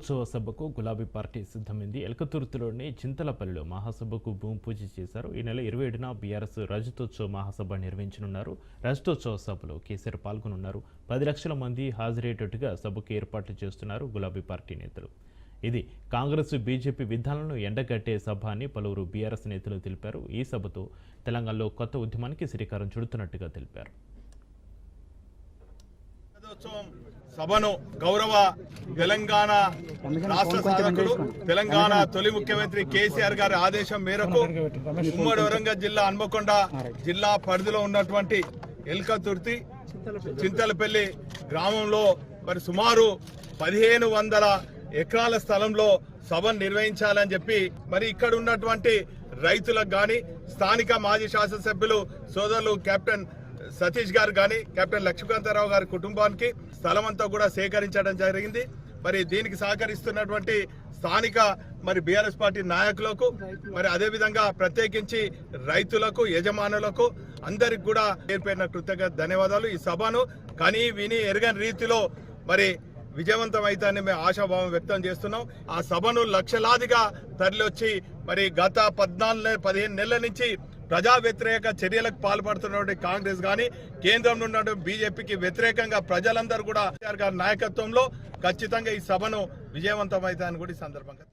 ఉత్సవ సభకు గులాబీ పార్టీ సిద్ధమైంది. ఎలకతుర్తిలోని చింతలపల్లిలో మహాసభకు భూమి పూజ చేశారు. ఈ నెల ఇరవై ఏడున బీఆర్ఎస్ రజతోత్సవ మహాసభ నిర్వహించనున్నారు. రజతోత్సవ సభలో కేసీఆర్ పాల్గొనున్నారు. పది లక్షల మంది హాజరయ్యేటట్టుగా సభకు ఏర్పాట్లు చేస్తున్నారు గులాబీ పార్టీ నేతలు. ఇది కాంగ్రెస్ బీజేపీ విధానాలను ఎండగట్టే సభ అని పలువురు బీఆర్ఎస్ నేతలు తెలిపారు. ఈ సభతో తెలంగాణలో కొత్త ఉద్యమానికి శ్రీకారం చుడుతున్నట్టుగా తెలిపారు. సభను గౌరవ తెలంగాణ రాష్ట్ర సాధకులు తెలంగాణ తొలి ముఖ్యమంత్రి కేసీఆర్ గారి ఆదేశం మేరకు ఉమ్మడి వరంగల్ జిల్లా హన్మకొండ జిల్లా పరిధిలో ఉన్నటువంటి ఎల్కతుర్తి చింతలపల్లి గ్రామంలో మరి సుమారు పదిహేను వందల ఎకరాల స్థలంలో సభను నిర్వహించాలని చెప్పి మరి ఇక్కడ ఉన్నటువంటి రైతులకు గాని స్థానిక మాజీ శాసనసభ్యులు సోదరులు కెప్టెన్ సతీష్ గారు కానీ కెప్టెన్ లక్ష్మీకాంతారావు గారి కుటుంబానికి స్థలమంతా కూడా సేకరించడం జరిగింది. మరి దీనికి సహకరిస్తున్నటువంటి స్థానిక మరి బీఆర్ఎస్ పార్టీ నాయకులకు మరి అదేవిధంగా ప్రత్యేకించి రైతులకు యజమానులకు అందరికి కూడా ఏర్పడిన కృతజ్ఞత ధన్యవాదాలు ఈ సభను. కని విని ఎరగని రీతిలో మరి విజయవంతం అవుతాయని మేము ఆశాభావం వ్యక్తం చేస్తున్నాం. ఆ సభను లక్షలాదిగా తరలివచ్చి మరి గత పద్నాలుగు పదిహేను నెలల నుంచి ప్రజా వ్యతిరేక చర్యలకు పాల్పడుతున్నటువంటి కాంగ్రెస్ కానీ కేంద్రంలో ఉన్నటువంటి బీజేపీకి వ్యతిరేకంగా ప్రజలందరూ కూడా గారి నాయకత్వంలో ఖచ్చితంగా ఈ సభను విజయవంతమవుతాయని కూడా ఈ సందర్భంగా